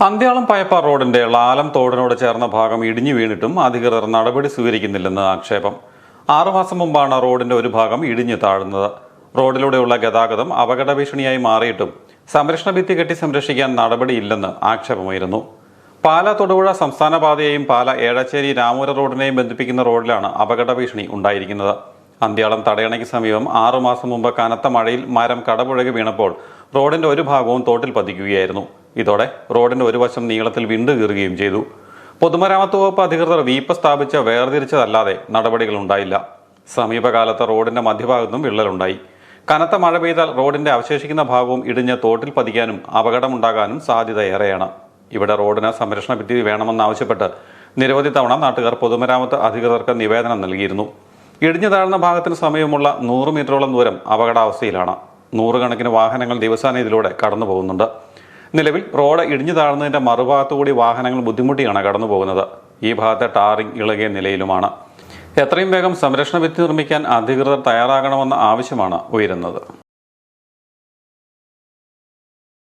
അന്ത്യാളം പയപ്പാർ റോഡിന്റെ ലാലം തോടിനോട് ചേർന്ന ഭാഗം ഇടിഞ്ഞു വീണിട്ടും അധികൃതർ നടപടി സ്വീകരിക്കുന്നില്ലെന്ന് ആക്ഷേപം. ആറുമാസം മുമ്പാണ് റോഡിന്റെ ഒരു ഭാഗം ഇടിഞ്ഞു താഴ്ന്നത്. റോഡിലൂടെയുള്ള ഗതാഗതം അപകട ഭീഷണിയായി മാറിയിട്ടും സംരക്ഷണ ഭിത്തി കെട്ടി സംരക്ഷിക്കാൻ നടപടിയില്ലെന്ന് ആക്ഷേപമായിരുന്നു. പാല തൊടുപുഴ സംസ്ഥാന പാതയെയും പാല ഏഴച്ചേരി രാമൂര റോഡിനെയും ബന്ധിപ്പിക്കുന്ന റോഡിലാണ് അപകട ഭീഷണി ഉണ്ടായിരിക്കുന്നത്. അന്ത്യാളം തടയണയ്ക്ക് സമീപം ആറുമാസം മുമ്പ് കനത്ത മഴയിൽ മരം കടപുഴകി വീണപ്പോൾ റോഡിന്റെ ഒരു ഭാഗവും തോട്ടിൽ പതിക്കുകയായിരുന്നു. ഇതോടെ റോഡിന്റെ ഒരു വശം നീളത്തിൽ വിണ്ടു കീറുകയും ചെയ്തു. പൊതുമരാമത്ത് വകുപ്പ് അധികൃതർ വീപ്പ് സ്ഥാപിച്ച വേർതിരിച്ചതല്ലാതെ നടപടികൾ ഉണ്ടായില്ല. സമീപകാലത്ത് റോഡിന്റെ മധ്യഭാഗത്തും വിള്ളലുണ്ടായി. കനത്ത മഴ പെയ്താൽ റോഡിന്റെ അവശേഷിക്കുന്ന ഭാഗവും ഇടിഞ്ഞ് തോട്ടിൽ പതിക്കാനും അപകടമുണ്ടാകാനും സാധ്യത ഏറെയാണ് ഇവിടെ റോഡിന് സംരക്ഷണ ഭിത്തി വേണമെന്നാവശ്യപ്പെട്ട് നിരവധി തവണ നാട്ടുകാർ പൊതുമരാമത്ത് അധികൃതർക്ക് നിവേദനം നൽകിയിരുന്നു. ഇടിഞ്ഞു താഴ്ന്ന ഭാഗത്തിന് സമീപമുള്ള നൂറ് മീറ്ററോളം ദൂരം അപകടാവസ്ഥയിലാണ്. നൂറുകണക്കിന് വാഹനങ്ങൾ ദിവസേന ഇതിലൂടെ കടന്നു പോകുന്നുണ്ട് നിലവിൽ റോഡ് ഇടിഞ്ഞു താഴ്ന്നതിന്റെ മറുഭാഗത്തുകൂടി വാഹനങ്ങൾ ബുദ്ധിമുട്ടിയാണ് കടന്നു പോകുന്നത് ഈ ഭാഗത്തെ ടാറിംഗ് ഇളകിയ നിലയിലുമാണ്. എത്രയും വേഗം സംരക്ഷണ ഭിത്തി നിർമ്മിക്കാൻ അധികൃതർ തയ്യാറാകണമെന്ന ആവശ്യമാണ് ഉയരുന്നത്.